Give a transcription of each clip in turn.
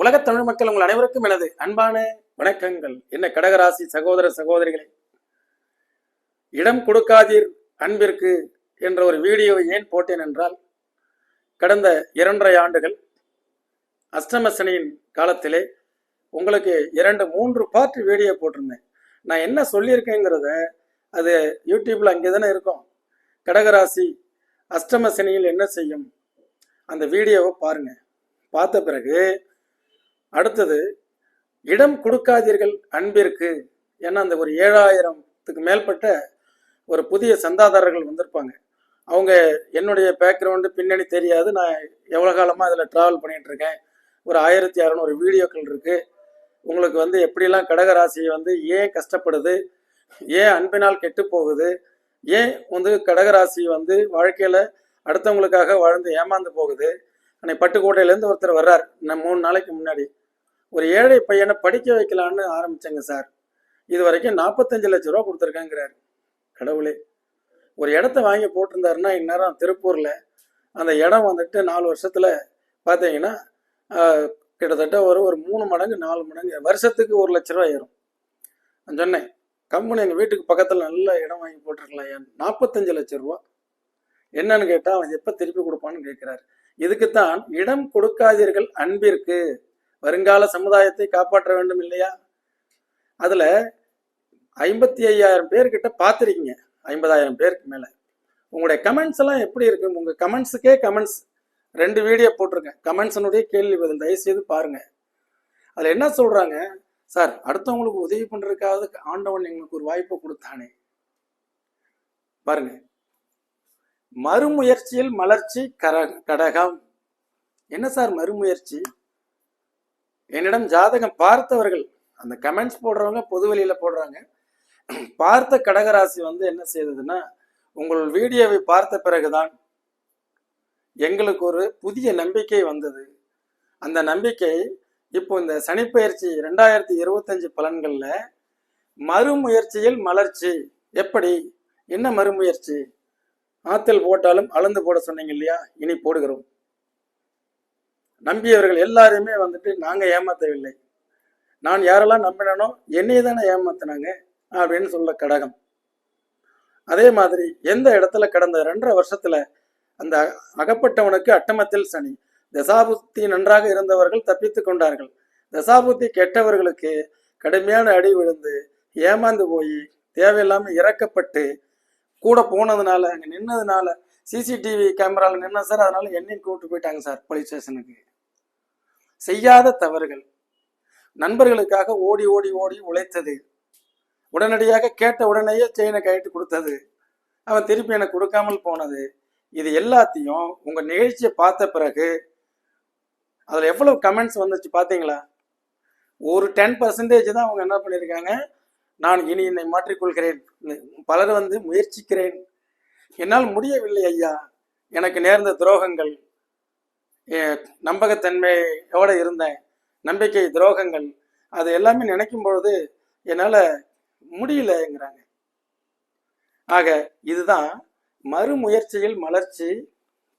உலகத் தமிழ் மக்கள் உங்கள் அனைவருக்கும் எனது அன்பான வணக்கங்கள். என்ன கடகராசி சகோதர சகோதரிகளே இடம் கொடுக்காதீர் அன்பிற்கு என்ற ஒரு வீடியோவை ஏன் போட்டேன் என்றால் கடந்த இரண்டரை ஆண்டுகள் அஷ்டமசனியின் காலத்திலே உங்களுக்கு இரண்டு மூன்று பார்ட் வீடியோ போட்டிருந்தேன். நான் என்ன சொல்லியிருக்கேங்கிறத அது யூடியூப்ல அங்கே தானே இருக்கும். கடகராசி அஷ்டமசனியில் என்ன செய்யும்? அந்த வீடியோவை பாருங்க. பார்த்த பிறகு அடுத்தது இடம் கொடுக்காதீர்கள் அன்பிற்கு ஏன்னா அந்த ஒரு ஏழாயிரத்துக்கு மேற்பட்ட ஒரு புதிய சந்தாதாரர்கள் வந்திருப்பாங்க. அவங்க என்னுடைய பேக்ரவுண்டு பின்னணி தெரியாது. நான் எவ்வளோ காலமாக அதில் ட்ராவல் பண்ணிட்டு இருக்கேன் ஒரு ஆயிரத்தி அறநூறு வீடியோக்கள் இருக்கு. உங்களுக்கு வந்து எப்படிலாம் கடகராசி வந்து ஏன் கஷ்டப்படுது? ஏன் அன்பினால் கெட்டு போகுது ஏன் வந்து கடகராசி வந்து வாழ்க்கையில் அடுத்தவங்களுக்காக வாழ்ந்து ஏமாந்து போகுது? அன்னைக்கு பட்டுக்கோட்டையிலேருந்து ஒருத்தர் வர்றார். இன்னும் மூணு நாளைக்கு முன்னாடி. ஒரு ஏழை பையனை படிக்க வைக்கலான்னு ஆரம்பித்தேங்க சார். இது வரைக்கும் நாற்பத்தஞ்சு லட்ச ரூபா கொடுத்துருக்கேங்கிறாரு. கடவுளே. ஒரு இடத்த வாங்கி போட்டிருந்தாருன்னா இந்நேரம் திருப்பூரில் அந்த இடம் வந்துட்டு நாலு வருஷத்தில் பார்த்தீங்கன்னா கிட்டத்தட்ட ஒரு ஒரு மூணு மடங்கு நாலு மடங்கு வருஷத்துக்கு ஒரு லட்ச ரூபா ஏறும். நான் சொன்னேன் கம்பெனி எங்கள் வீட்டுக்கு பக்கத்தில் நல்ல இடம் வாங்கி போட்டிருக்கலாம் ஏன் நாற்பத்தஞ்சு லட்ச ரூபா. என்னன்னு கேட்டால் அவன் எப்போ திருப்பி கொடுப்பான்னு கேட்குறாரு இதுக்குத்தான் இடம் கொடுக்காதீர்கள் அன்பிற்கு. வருங்கால சமுதாயத்தை காப்பாற்ற வேண்டும் இல்லையா? அதுல ஐம்பத்தி ஐயாயிரம் பேர்கிட்ட பார்த்துருக்கீங்க. ஐம்பதாயிரம் பேருக்கு மேல. உங்களுடைய கமெண்ட்ஸ் எல்லாம் எப்படி இருக்கு? உங்க கமெண்ட்ஸுக்கே கமெண்ட்ஸ் ரெண்டு வீடியோ போட்டிருக்கேன். கமெண்ட்ஸனுடைய கேள்வி பதில். தயவுசெய்து பாருங்க. அதுல என்ன சொல்றாங்க? சார் அடுத்தவங்களுக்கு உதவி பண்றதுக்காவது ஆண்டவன் எங்களுக்கு ஒரு வாய்ப்பு கொடுத்தானே. பாருங்க. மறுமுயற்சியில் மலர்ச்சி கர கடகம். என்ன சார் மறுமுயற்சி? என்னிடம் ஜாதகம் பார்த்தவர்கள் அந்த கமெண்ட்ஸ் போடுறவங்க பொதுவெளியில போடுறாங்க. பார்த்த கடகராசி வந்து என்ன செய்ததுன்னா உங்கள் வீடியோவை பார்த்த பிறகுதான் எங்களுக்கு ஒரு புதிய நம்பிக்கை வந்தது. அந்த நம்பிக்கை இப்போ இந்த சனிப்பெயர்ச்சி ரெண்டாயிரத்தி இருபத்தஞ்சு பலன்களில் மறுமுயற்சியில் மலர்ச்சி. எப்படி? என்ன மறுமுயற்சி? ஆத்தில் போட்டாலும் அளந்து போட சொன்னீங்க இல்லையா? இனி போடுகிறோம். நம்பியவர்கள் எல்லாருமே வந்துட்டு நாங்கள் ஏமாத்தவில்லை. நான் யாரெல்லாம் நம்பினனோ என்னையே தானே ஏமாத்தினாங்க அப்படின்னு சொல்ல கடகம். அதே மாதிரி எந்த இடத்துல கடந்த ரெண்டரை வருஷத்துல அந்த அகப்பட்டவனுக்கு அட்டமத்தில் சனி தசாபுத்தி நன்றாக இருந்தவர்கள் தப்பித்து கொண்டார்கள். தசாபுத்தி கெட்டவர்களுக்கு கடுமையான அடி விழுந்து ஏமாந்து போய் தேவையில்லாம இறக்கப்பட்டு கூட போனதுனால அங்கே நின்னதுனால சிசிடிவி கேமரால நின்ன சார் அதனால என்னையும் கூப்பிட்டு போயிட்டாங்க சார் போலீஸ் ஸ்டேஷனுக்கு செய்யாத தவறுகள். நண்பர்களுக்காக ஓடி ஓடி ஓடி உழைத்தது. உடனடியாக கேட்ட உடனேயே செயினை கழட்டி கொடுத்தது. அவன் திருப்பி எனக்கு கொடுக்காமல் போனது. இது எல்லாத்தையும் உங்கள் நிகழ்ச்சியை பார்த்த பிறகு அதில் எவ்வளவு கமெண்ட்ஸ் வந்துச்சு பார்த்தீங்களா? ஒரு டென் பர்சன்டேஜ் தான் அவங்க என்ன பண்ணியிருக்காங்க நான் இனி என்னை மாற்றிக்கொள்கிறேன். பலர் வந்து முயற்சிக்கிறேன். என்னால் முடியவில்லை ஐயா. எனக்கு நேர்ந்த துரோகங்கள். நம்பகத்தன்மையோடு இருந்தேன் நம்பிக்கை துரோகங்கள் அது எல்லாமே நினைக்கும் பொழுது என்னால் முடியலங்கிறாங்க. ஆக இதுதான் மறுமுயற்சியில் மலர்ச்சி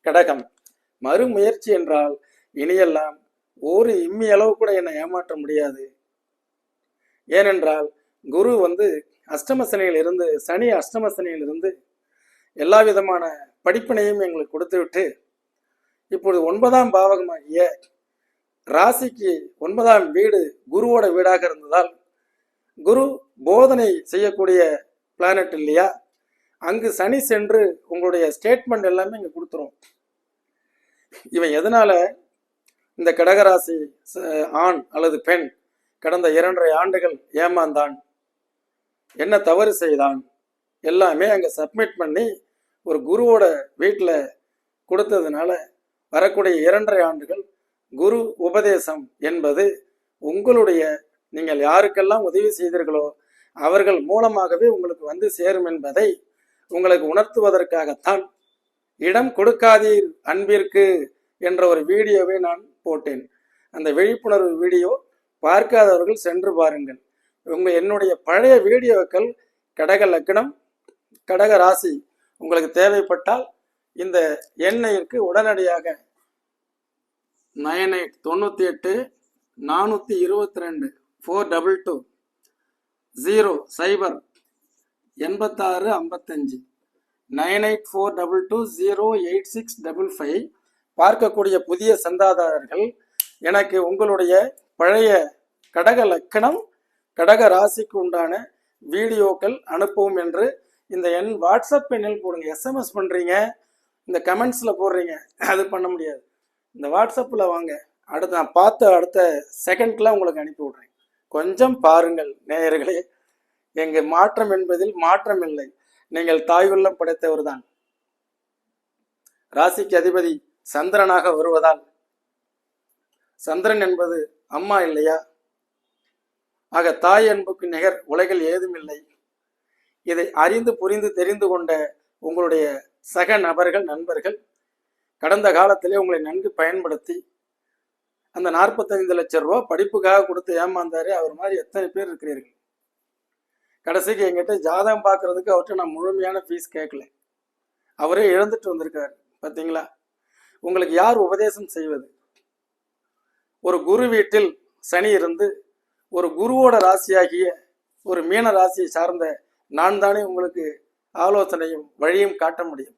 கடகம். மறுமுயற்சி என்றால் இனியெல்லாம் ஒரு இம்மி அளவு கூட என்னை ஏமாற்ற முடியாது. ஏனென்றால் குரு வந்து அஷ்டமசனையில் இருந்து சனி அஷ்டமசனியில் இருந்து எல்லா விதமான படிப்பினையும் எங்களுக்கு கொடுத்து விட்டு இப்பொழுது ஒன்பதாம் பாவகமாகிய ராசிக்கு ஒன்பதாம் வீடு குருவோட வீடாக இருந்ததால் குரு போதனை செய்யக்கூடிய பிளானட் இல்லையா? அங்கு சனி சென்று உங்களுடைய ஸ்டேட்மெண்ட் எல்லாமே இங்கே கொடுத்துரும். இவன் எதனால இந்த கடகராசி ச- ஆண் அல்லது பெண் கடந்த இரண்டரை ஆண்டுகள் ஏமாந்தான்? என்ன தவறு செய்தான்? எல்லாமே அங்கே சப்மிட் பண்ணி ஒரு குருவோட வீட்டில் கொடுத்ததுனால வரக்கூடிய இரண்டரை ஆண்டுகள் குரு உபதேசம் என்பது உங்களுடைய நீங்கள் யாருக்கெல்லாம் உதவி செய்தீர்களோ அவர்கள் மூலமாகவே உங்களுக்கு வந்து சேரும் என்பதை உங்களுக்கு உணர்த்துவதற்காகத்தான் இடம் கொடுக்காதீர் அன்பிற்கு என்ற ஒரு வீடியோவை நான் போட்டேன். அந்த விழிப்புணர்வு வீடியோ பார்க்காதவர்கள் சென்று பாருங்கள். உங்க என்னுடைய பழைய வீடியோக்கள் கடக லக்னம் கடக ராசி உங்களுக்கு தேவைப்பட்டால் இந்த எண்ணெயிற்கு உடனடியாக நைன் எயிட் தொண்ணூற்றி எட்டு நானூற்றி இருபத்தி ரெண்டு ஃபோர் டபுள் டூ ஜீரோ சைபர் எண்பத்தாறு ஐம்பத்தஞ்சு. Nine eight four double two zero eight six double five பார்க்கக்கூடிய புதிய சந்தாதாரர்கள் எனக்கு உங்களுடைய பழைய கடக லக்கணம் கடக ராசிக்கு உண்டான வீடியோக்கள் அனுப்பவும் என்று இந்த எண் வாட்ஸ்அப் எண்ணில் போடுங்க. எஸ்எம்எஸ் பண்ணுறீங்க இந்த கமெண்ட்ஸில் போடுறீங்க அது பண்ண முடியாது. இந்த வாட்ஸ்அப்பில் வாங்க அடுத்து நான் பார்த்த அடுத்த செகண்ட்ல உங்களுக்கு அனுப்பி விடுறேன். கொஞ்சம் பாருங்கள் நேயர்களே எங்கள் மாற்றம் என்பதில் மாற்றம் இல்லை. நீங்கள் தாய் உள்ளம் படைத்தவர் தான். ராசிக்கு அதிபதி சந்திரனாக வருவதால் சந்திரன் என்பது அம்மா இல்லையா? ஆக தாய் அன்புக்கு நிகர் உலகில் ஏதும் இல்லை. இதை அறிந்து புரிந்து தெரிந்து கொண்ட உங்களுடைய சக நபர்கள் நண்பர்கள் கடந்த காலத்திலே உங்களை நன்கு பயன்படுத்தி அந்த நாற்பத்தைந்து லட்சம் ரூபா படிப்புக்காக கொடுத்து ஏமாந்தாரு அவர் மாதிரி எத்தனை பேர் இருக்கிறீர்கள்? கடைசிக்கு எங்கிட்ட ஜாதகம் பார்க்கறதுக்கு அவர்கிட்ட நான் முழுமையான ஃபீஸ் கேட்கல. அவரே இழந்துட்டு வந்திருக்காரு பார்த்தீங்களா? உங்களுக்கு யார் உபதேசம் செய்வது? ஒரு குரு வீட்டில் சனி இருந்து ஒரு குருவோட ராசியாகிய ஒரு மீன ராசியை சார்ந்த நான் தானே உங்களுக்கு ஆலோசனையும் வழியும் காட்ட முடியும்.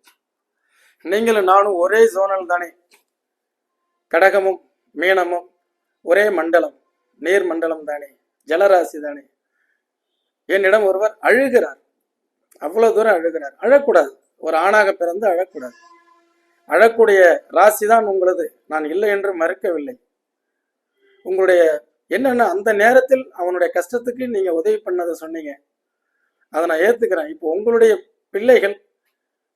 நீங்களும் நானும் ஒரே சோனல் தானே. கடகமும் மீனமும் ஒரே மண்டலம் நீர் மண்டலம் தானே. ஜலராசி தானே. என்னிடம் ஒருவர் அழுகிறார். அவ்வளவு தூரம் அழுகிறார். அழக்கூடாது. ஒரு ஆணாக பிறந்து அழக்கூடாது. அழக்கூடிய ராசி தான் உங்களது. நான் இல்லை என்று மறுக்கவில்லை. உங்களுடைய என்னன்னா அந்த நேரத்தில் அவனுடைய கஷ்டத்துக்கு நீங்க உதவி பண்ணதை சொன்னீங்க. அதை நான் ஏற்றுக்கிறேன் இப்போ உங்களுடைய பிள்ளைகள்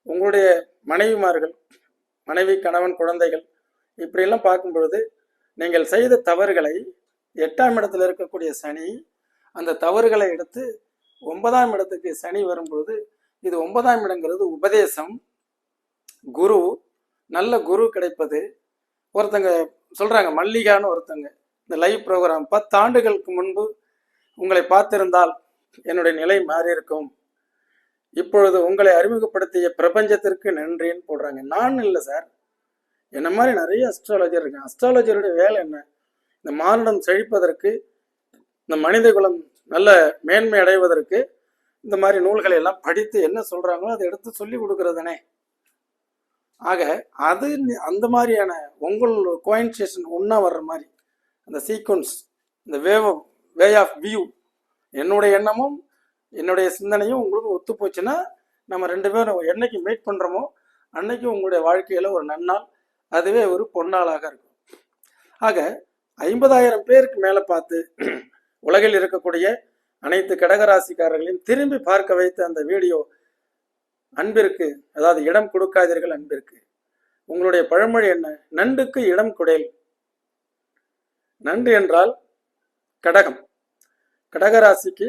உங்களுடைய மனைவிமார்கள் மனைவி கணவன் குழந்தைகள் இப்படியெல்லாம் பார்க்கும் பொழுது நீங்கள் செய்த தவறுகளை எட்டாம் இடத்துல இருக்கக்கூடிய சனி அந்த தவறுகளை எடுத்து ஒன்பதாம் இடத்துக்கு சனி வரும்பொழுது இது ஒன்பதாம் இடங்கிறது உபதேசம். குரு நல்ல குரு கிடைப்பது. ஒருத்தங்க சொல்கிறாங்க மல்லிகான்னு ஒருத்தங்க. இந்த லைவ் ப்ரோக்ராம் பத்து ஆண்டுகளுக்கு முன்பு உங்களை பார்த்திருந்தால் என்னுடைய நிலை மாறியிருக்கும் இப்பொழுது உங்களை அறிமுகப்படுத்திய பிரபஞ்சத்திற்கு நன்றின்னு போடுறாங்க. நான் இல்லை சார். என்ன மாதிரி நிறைய அஸ்ட்ராலஜர் இருக்கேன் அஸ்ட்ராலஜருடைய வேலை என்ன? இந்த மானுடம் செழிப்பதற்கு இந்த மனித குலம் நல்ல மேன்மை அடைவதற்கு இந்த மாதிரி நூல்களை எல்லாம் படித்து என்ன சொல்றாங்களோ அதை எடுத்து சொல்லி கொடுக்கறதுனே. ஆக அது அந்த மாதிரியான உங்கள் கோயின்சேஷன் ஒன்றா வர்ற மாதிரி அந்த சீக்வன்ஸ் இந்த வேவ் வே ஆஃப் வியூ என்னுடைய எண்ணமும் என்னுடைய சிந்தனையும் உங்களுக்கு ஒத்து போச்சுன்னா நம்ம ரெண்டு பேரும் என்னைக்கு மீட் பண்ணுறோமோ அன்னைக்கு உங்களுடைய வாழ்க்கையில் ஒரு நன்னாள் அதுவே ஒரு பொன்னாளாக இருக்கும். ஆக ஐம்பதாயிரம் பேருக்கு மேலே பார்த்து உலகில் இருக்கக்கூடிய அனைத்து கடகராசிக்காரர்களையும் திரும்பி பார்க்க வைத்த அந்த வீடியோ அன்பிற்கு அதாவது இடம் கொடுக்காதீர்கள் அன்பிற்கு. உங்களுடைய பழமொழி என்ன? நண்டுக்கு இடம் குடையல் நண்டு என்றால் கடகம். கடகராசிக்கு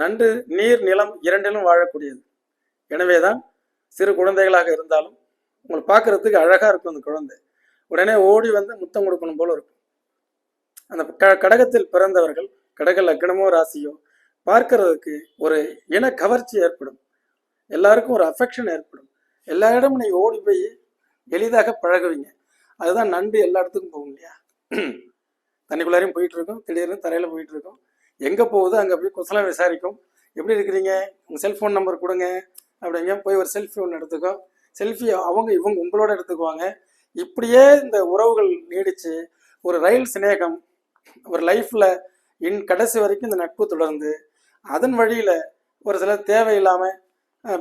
நண்டு நீர் நிலம் இரண்டிலும் வாழக்கூடியது. எனவேதான் சிறு குழந்தைகளாக இருந்தாலும் உங்களை பார்க்கறதுக்கு அழகாக இருக்கும் அந்த குழந்தை. உடனே ஓடி வந்து முத்தம் கொடுக்கணும் போல இருக்கும். அந்த க கடகத்தில் பிறந்தவர்கள் கடக லக்னமோ ராசியோ பார்க்கறதுக்கு ஒரு இன கவர்ச்சி ஏற்படும். எல்லாருக்கும் ஒரு அஃபெக்ஷன் ஏற்படும். எல்லா இடமும் நீங்கள் ஓடி போய் எளிதாக பழகுவீங்க. அதுதான் நண்டு எல்லா இடத்துக்கும் போகும் இல்லையா? தண்ணிக்குள்ளாரையும் போயிட்டு இருக்கோம். திடீர்னு தரையில போயிட்டு இருக்கோம். எங்கே போகுது? அங்கே போய் குசலம் விசாரிக்கும். எப்படி இருக்கிறீங்க? உங்கள் செல்ஃபோன் நம்பர் கொடுங்க. அப்படிங்க போய் ஒரு செல்ஃபி ஒன்று எடுத்துக்கோ. செல்ஃபி அவங்க இவங்க உங்களோட எடுத்துக்குவாங்க. இப்படியே இந்த உறவுகள் நீடித்து ஒரு ரயில் சிநேகம் ஒரு லைஃப்பில் இன் கடைசி வரைக்கும் இந்த நட்பு தொடர்ந்து அதன் வழியில் ஒரு சில தேவையில்லாமல்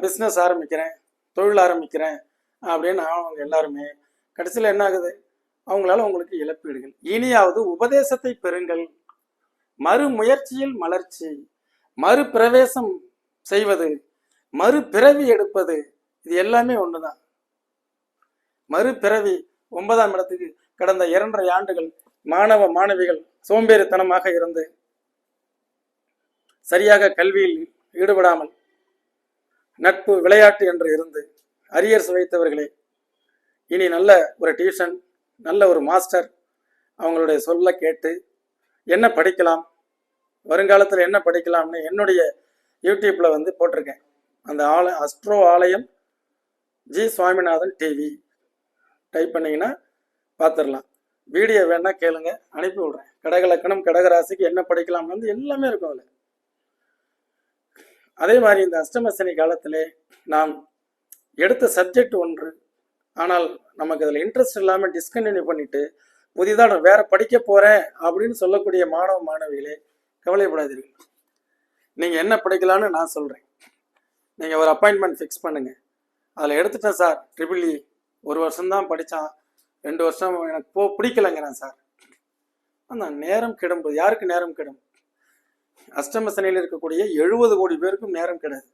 பிஸ்னஸ் ஆரம்பிக்கிறேன் தொழில் ஆரம்பிக்கிறேன் அப்படின்னு அவங்க எல்லாருமே கடைசியில் என்ன ஆகுது? அவங்களால உங்களுக்கு இழப்பீடுகள். இனியாவது உபதேசத்தை பெறுங்கள். மறுமுயற்சியில் மலர்ச்சி. மறுபிரவேசம் செய்வது. மறுபிறவி எடுப்பது. இது எல்லாமே ஒண்ணுதான். மறுபிறவி. ஒன்பதாம் இடத்துக்கு கடந்த இரண்டரை ஆண்டுகள் மாணவ மாணவிகள் சோம்பேறித்தனமாக இருந்து சரியாக கல்வியில் ஈடுபடாமல் நட்பு விளையாட்டு என்று இருந்து அரியர்ஸ் வைத்தவர்களே இனி நல்ல ஒரு டியூஷன் நல்ல ஒரு மாஸ்டர் அவங்களுடைய சொல்ல கேட்டு என்ன படிக்கலாம் வருங்காலத்தில் என்ன படிக்கலாம்னு என்னுடைய யூடியூப்ல வந்து போட்டிருக்கேன். அந்த ஆலய அஸ்ட்ரோ ஆலயம் ஜி சுவாமிநாதன் டிவி டைப் பண்ணீங்கன்னா பார்த்துடலாம் வீடியோ வேணால் கேளுங்க அனுப்பி விடுறேன். கடகலக்கணம் கடகராசிக்கு என்ன படிக்கலாம் வந்து எல்லாமே இருக்கும் அதில். அதே மாதிரி இந்த அஷ்டமசனி காலத்திலே நாம் எடுத்த சப்ஜெக்ட் ஒன்று. ஆனால் நமக்கு அதில் இன்ட்ரெஸ்ட் இல்லாமல் டிஸ்கண்டினியூ பண்ணிட்டு புதிதாக நான் வேற படிக்க போறேன் அப்படின்னு சொல்லக்கூடிய மாணவ மாணவிகளே கவலைப்படாதீர்கள். நீங்க என்ன படிக்கலான்னு நான் சொல்றேன். நீங்க ஒரு அப்பாயின்மெண்ட் ஃபிக்ஸ் பண்ணுங்க. அதில் எடுத்துட்டேன் சார். Triple E e. ஒரு வருஷம் தான் படித்தான் ரெண்டு வருஷம் எனக்கு போ பிடிக்கலைங்கிறேன் சார். அந்த நேரம் கிடம்பு யாருக்கு நேரம் கிடும்? அஷ்டம சனியில் இருக்கக்கூடிய எழுபது கோடி பேருக்கும் நேரம் கிடையாது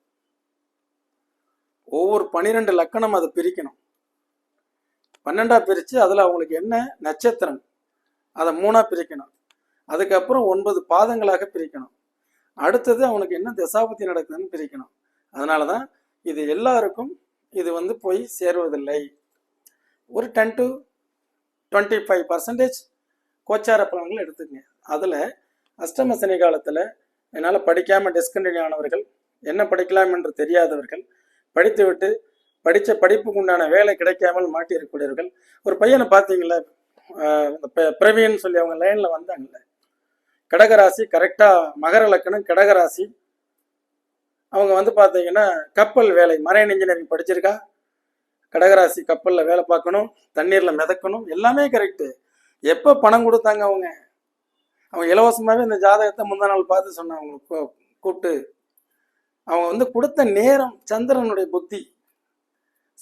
ஒவ்வொரு பன்னிரெண்டு லக்கணம் அதை பிரிக்கணும். பன்னெண்டாக பிரித்து அதில் அவங்களுக்கு என்ன? நட்சத்திரம். அதை மூணாக பிரிக்கணும். அதுக்கப்புறம் ஒன்பது பாதங்களாக பிரிக்கணும். அடுத்தது அவனுக்கு என்ன தசாபத்தி நடக்குதுன்னு பிரிக்கணும். அதனால தான் இது எல்லாருக்கும் இது வந்து போய் சேருவதில்லை. ஒரு ten to twenty five percentage கோச்சார பலன்கள் எடுத்துக்கங்க. அதில் அஷ்டம சனி காலத்தில் என்னால் படிக்காமல் டிஸ்கண்டினியூ ஆனவர்கள் என்ன படிக்கலாம் என்று தெரியாதவர்கள் படித்துவிட்டு படித்த படிப்புக்கு உண்டான வேலை கிடைக்காமல் மாட்டியிருக்கக்கூடியவர்கள் ஒரு பையனை பார்த்தீங்களா இந்த பிரவீன் சொல்லி அவங்க லைனில் வந்தாங்கல்ல கடகராசி கரெக்டாக மகர லக்கணம் கடகராசி. அவங்க வந்து பார்த்தீங்கன்னா கப்பல் வேலை மரைன் இன்ஜினியரிங் படிச்சிருக்கா? கடகராசி கப்பலில் வேலை பார்க்கணும் தண்ணீரில் மிதக்கணும் எல்லாமே கரெக்டு எப்போ பணம் கொடுத்தாங்க அவங்க? அவங்க இலவசமாகவே இந்த ஜாதகத்தை முந்தா நாள் பார்த்து சொன்னாங்க அவங்களுக்கு கூ- கூப்பிட்டு. அவங்க வந்து கொடுத்த நேரம் சந்திரனுடைய புத்தி.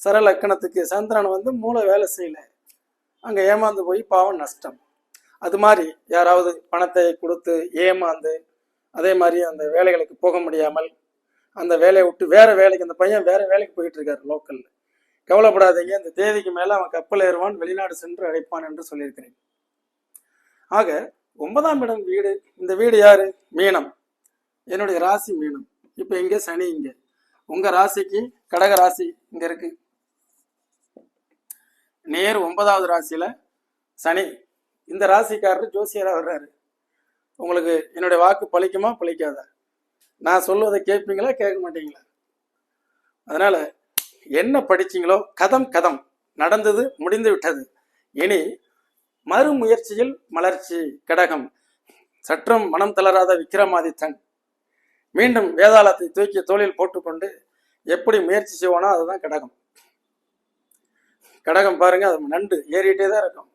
சர லக்கணத்துக்கு சந்திரன் வந்து மூளை வேலை செய்யலை. அங்கே ஏமாந்து போய் பாவம் நஷ்டம். அது மாதிரி யாராவது பணத்தை கொடுத்து ஏமாந்து அதே மாதிரி அந்த வேலைகளுக்கு போக முடியாமல் அந்த வேலையை விட்டு வேற வேலைக்கு அந்த பையன் வேற வேலைக்கு போயிட்டு இருக்காரு லோக்கல்ல கவலைப்படாதீங்க இந்த தேதிக்கு மேல அவன் கப்பல் ஏறுவான் வெளிநாடு சென்று அழைப்பான் என்று சொல்லியிருக்கிறேன். ஆக ஒன்பதாம் இடம் வீடு இந்த வீடு யாரு? மீனம். என்னுடைய ராசி மீனம். இப்போ இங்க சனி இங்க. உங்க ராசிக்கு கடக ராசி இங்க இருக்கு. நேர் ஒன்பதாவது ராசியில சனி இந்த ராசிக்காரர் ஜோசியராக வர்றாரு. உங்களுக்கு என்னுடைய வாக்கு பழிக்குமா பழிக்காதா? நான் சொல்வதை கேட்பீங்களா கேட்க மாட்டீங்களா? அதனால் என்ன படிச்சீங்களோ கதம் கதம். நடந்தது முடிந்து விட்டது. இனி மறுமுயற்சியில் மலர்ச்சி கடகம். சற்றும் மனம் தளராத விக்ரமாதித்தன். மீண்டும் வேதாளத்தை தூக்கி தோளில் போட்டுக்கொண்டு எப்படி முயற்சி செய்வோனோ அதுதான் கடகம். கடகம் பாருங்க அது நண்டு ஏறிட்டே தான் இருக்கும்.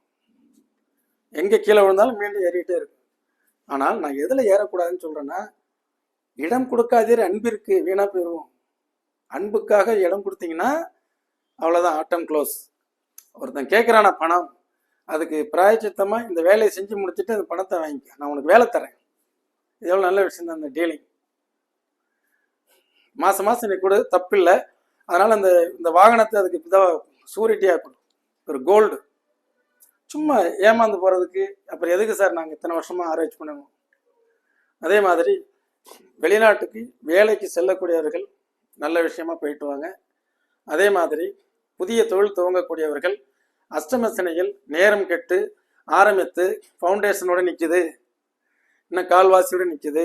எங்கே கீழே விழுந்தாலும் மீண்டும் ஏறிட்டே இருக்கும் ஆனால் நான் எதில் ஏறக்கூடாதுன்னு சொல்கிறேன்னா இடம் கொடுக்காதீர் அன்பிற்கு வீணாக போயிடுவோம் அன்புக்காக இடம் கொடுத்தீங்கன்னா அவ்வளோதான் ஆட்டம் க்ளோஸ் ஒருத்தன் கேட்குறானா பணம் அதுக்கு பிராயச்சித்தமாக இந்த வேலையை செஞ்சு முடிச்சுட்டு அந்த பணத்தை வாங்கிக்க. நான் உனக்கு வேலை தரேன். இது எவ்வளோ நல்ல விஷயம் தான் அந்த டீலிங் மாதம் மாதம் நீ கொடு தப்பில்லை. அதனால் அந்த இந்த வாகனத்தை அதுக்கு இதாக சூரிட்டியாக கொடு. ஒரு கோல்டு சும்மா ஏமாந்து போகிறதுக்கு அப்புறம் எதுக்கு சார் நாங்கள் இத்தனை வருஷமாக ஆராய்ச்சி பண்ணுவோம்? அதே மாதிரி வெளிநாட்டுக்கு வேலைக்கு செல்லக்கூடியவர்கள் நல்ல விஷயமா போயிட்டு வாங்க. அதே மாதிரி புதிய தொழில் துவங்கக்கூடியவர்கள் அஷ்டமசனையில் நேரம் கெட்டு ஆரம்பித்து ஃபவுண்டேஷனோட நிற்குது இன்னும் கால்வாசியோட நிற்குது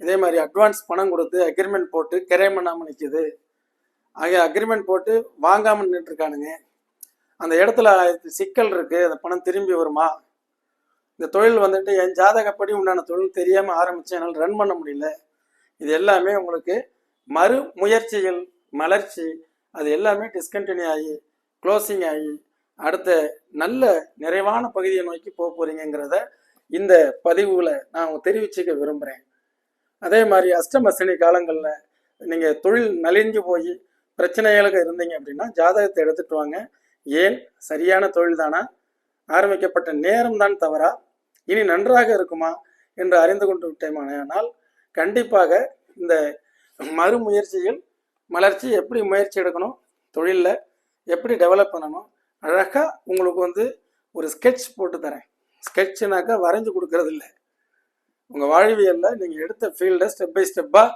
இதே மாதிரி அட்வான்ஸ் பணம் கொடுத்து அக்ரிமெண்ட் போட்டு கிரையம் பண்ணாமல் நிற்குது ஆகிய அக்ரிமெண்ட் போட்டு வாங்காமல் நின்றுருக்கானுங்க அந்த இடத்துல சிக்கல் இருக்குது அந்த பணம் திரும்பி வருமா? இந்த தொழில் வந்துட்டு என் ஜாதகப்படி உண்டான தொழில் தெரியாமல் ஆரம்பித்தேன் என்னால் ரன் பண்ண முடியல. இது எல்லாமே உங்களுக்கு மறு முயற்சிகள் மலர்ச்சி அது எல்லாமே டிஸ்கண்டினியூ ஆகி க்ளோசிங் ஆகி அடுத்த நல்ல நிறைவான பகுதியை நோக்கி போக போகிறீங்கிறத இந்த பதிவுகளை நான் தெரிவிச்சுக்க விரும்புகிறேன் அதே மாதிரி அஷ்டமசனி காலங்களில் நீங்கள் தொழில் நலிஞ்சு போய் பிரச்சனைகளுக்கு இருந்தீங்க அப்படின்னா ஜாதகத்தை எடுத்துட்டு வாங்க. ஏன் சரியான தொழில் தானா ஆரம்பிக்கப்பட்ட நேரம் தான் தவறா? இனி நன்றாக இருக்குமா? என்று அறிந்து கொண்டு விட்டேமானால் கண்டிப்பாக இந்த மறுமுயற்சியில் மலர்ச்சி எப்படி முயற்சி எடுக்கணும்? தொழிலில் எப்படி டெவலப் பண்ணணும்? அழகாக உங்களுக்கு வந்து ஒரு ஸ்கெட்ச் போட்டு தரேன். ஸ்கெட்சுனாக்கா வரைஞ்சு கொடுக்கறது இல்லை உங்கள் வாழ்வியலில் நீங்கள் எடுத்த ஃபீல்டை ஸ்டெப் பை ஸ்டெப்பாக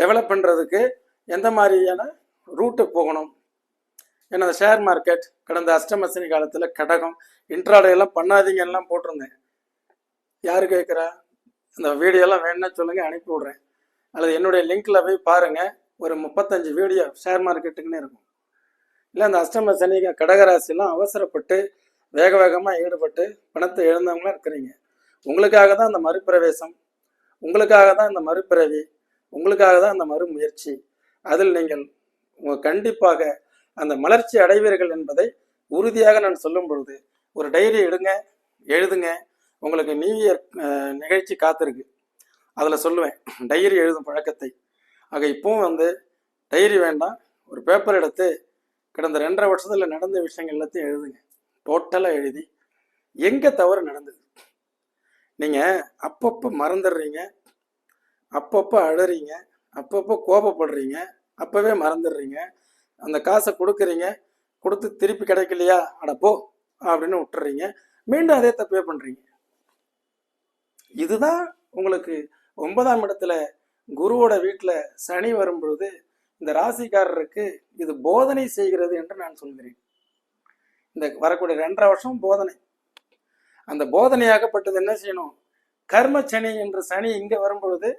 டெவலப் பண்ணுறதுக்கு எந்த மாதிரியான ரூட்டு போகணும்? ஏன்னா அந்த ஷேர் மார்க்கெட் கடந்த அஷ்டமசனி காலத்தில் கடகம் இன்ட்ராடையெல்லாம் பண்ணாதீங்கலாம் போட்டிருந்தேன். யார் கேட்குறா அந்த வீடியோலாம் வேணும்னா சொல்லுங்கள் அனுப்பி விட்றேன். அல்லது என்னுடைய லிங்கில் போய் பாருங்கள் ஒரு முப்பத்தஞ்சு வீடியோ ஷேர் மார்க்கெட்டுக்குன்னு இருக்கும். இல்லை அந்த அஷ்டம சனி கடகராசிலாம் அவசரப்பட்டு வேக வேகமாக ஈடுபட்டு பணத்தை எழுந்தவங்களாம் இருக்கிறீங்க. உங்களுக்காக தான் அந்த மறுபிரவேசம். உங்களுக்காக தான் இந்த மறுபிறவி. உங்களுக்காக தான் அந்த மறுமுயற்சி. அதில் நீங்கள் உங்க கண்டிப்பாக அந்த மலர்ச்சி அடைவீர்கள் என்பதை உறுதியாக நான் சொல்லும் பொழுது ஒரு டைரி எடுங்க எழுதுங்க. உங்களுக்கு நியூ இயர் நிகழ்ச்சி காத்திருக்கு. அதில் சொல்லுவேன் டைரி எழுதும் பழக்கத்தை. ஆக இப்பவும் வந்து டைரி வேண்டாம். ஒரு பேப்பர் எடுத்து கடந்த ரெண்டரை வருஷத்தில் நடந்த விஷயங்கள் எல்லாத்தையும் எழுதுங்க. டோட்டலாக எழுதி எங்கே தவறு நடந்தது? நீங்கள் அப்பப்போ மறந்துடுறீங்க அப்பப்போ அழறீங்க அப்பப்போ கோபப்படுறீங்க அப்போவே மறந்துடுறீங்க. அந்த காசை கொடுக்குறீங்க கொடுத்து திருப்பி கிடைக்கலையா? அட போ அப்படின்னு விட்டுறீங்க. மீண்டும் அதே தப்பே பண்ணுறீங்க இதுதான் உங்களுக்கு ஒன்பதாம் இடத்துல குருவோட வீட்டில் சனி வரும்பொழுது இந்த ராசிக்காரருக்கு இது போதனை செய்கிறது என்று நான் சொல்கிறேன். இந்த வரக்கூடிய ரெண்டரை வருஷம் போதனை. அந்த போதனையாகப்பட்டது என்ன செய்யணும்? கர்ம சனி என்ற சனி இங்கே வரும்பொழுது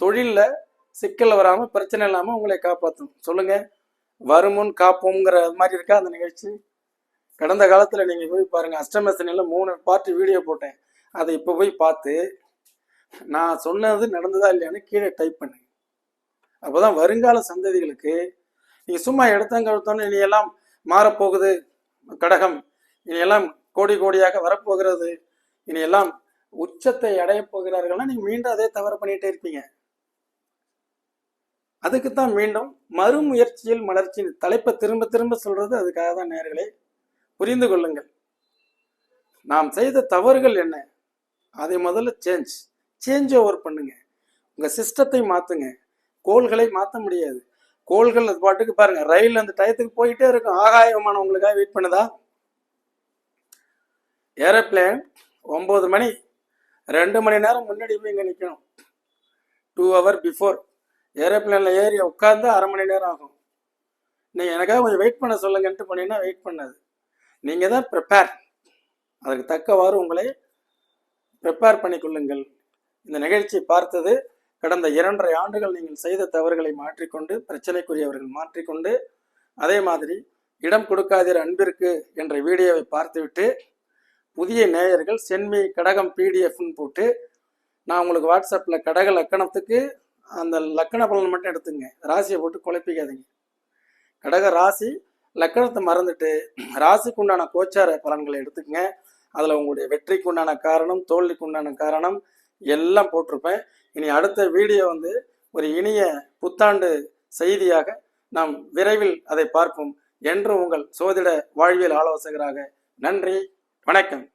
தொழிலில் சிக்கல் வராமல் பிரச்சனை இல்லாமல் உங்களை காப்பாற்றும் சொல்லுங்கள் வருமுன் காப்போங்கிற மாதிரி இருக்கா அந்த நிகழ்ச்சி? கடந்த காலத்தில் நீங்கள் போய் பாருங்கள் அஷ்டம மூணு பார்ட் வீடியோ போட்டேன். அதை இப்போ போய் பார்த்து நான் சொன்னது நடந்ததா இல்லையான்னு கீழே டைப் பண்ணு அப்போதான் வருங்கால சந்ததிகளுக்கு நீங்கள் சும்மா எடுத்தங்க எடுத்தோன்னு இனி எல்லாம் மாறப்போகுது கடகம். இனி எல்லாம் கோடி கோடியாக வரப்போகிறது. இனி எல்லாம் உச்சத்தை அடையப் போகிறார்கள்னா நீங்கள் மீண்டும் அதே தவறு பண்ணிகிட்டே இருப்பீங்க. அதுக்கு தான் மீண்டும் மறுமுயற்சியில் மலர்ச்சி தலைப்பை திரும்ப திரும்ப சொல்றது அதுக்காக தான் நேர்களே. புரிந்து கொள்ளுங்கள். நாம் செய்த தவறுகள் என்ன? அதை முதல்ல சேஞ்ச் சேஞ்ச் ஓவர் பண்ணுங்க. உங்க சிஸ்டத்தை மாத்துங்க. கோள்களை மாற்ற முடியாது. கோள்கள் அது பாட்டுக்கு பாருங்க ரயில் அந்த டயத்துக்கு போயிட்டே இருக்கும். ஆகாய விமானம் உங்களுக்காக வெயிட் பண்ணுதா? ஏரோப்ளேன் ஒம்பது மணி ரெண்டு மணி நேரம் முன்னாடி போய் இங்கே நிற்கணும் டூ ஹவர் பிஃபோர் ஏரோப்ளேனில் ஏறி உட்காந்து அரை மணி நேரம் ஆகும். நீங்கள் எனக்காக கொஞ்சம் வெயிட் பண்ண சொல்லுங்கன்ட்டு பண்ணீங்கன்னா வெயிட் பண்ணாது. நீங்கள் தான் ப்ரிப்பேர் அதற்கு தக்கவாறு உங்களை ப்ரிப்பேர் பண்ணிக்கொள்ளுங்கள் இந்த நிகழ்ச்சியை பார்த்தது கடந்த இரண்டரை ஆண்டுகள் நீங்கள் செய்த தவறுகளை மாற்றிக்கொண்டு பிரச்சனைக்குரியவர்கள் மாற்றிக்கொண்டு அதே மாதிரி இடம் கொடுக்காதீர் அன்பிற்கு என்ற வீடியோவை பார்த்துவிட்டு புதிய நேயர்கள் சென்மி கடகம் பிடிஎஃப்னு போட்டு நான் உங்களுக்கு வாட்ஸ்அப்பில் கடக லக்கணத்துக்கு அந்த லக்கண பலன் மட்டும் எடுத்துங்க. ராசியை போட்டு குழப்பிக்காதீங்க. கடக ராசி லக்கணத்தை மறந்துட்டு ராசிக்கு உண்டான கோச்சார பலன்களை எடுத்துக்கங்க. அதில் உங்களுடைய வெற்றிக்கு உண்டான காரணம் தோல்விக்கு உண்டான காரணம் எல்லாம் போட்டிருப்பேன். இனி அடுத்த வீடியோ வந்து ஒரு இனிய புத்தாண்டு செய்தியாக நாம் விரைவில் அதை பார்ப்போம். என்று உங்கள் சோதிட வாழ்வியல் ஆலோசகராக நன்றி வணக்கம்.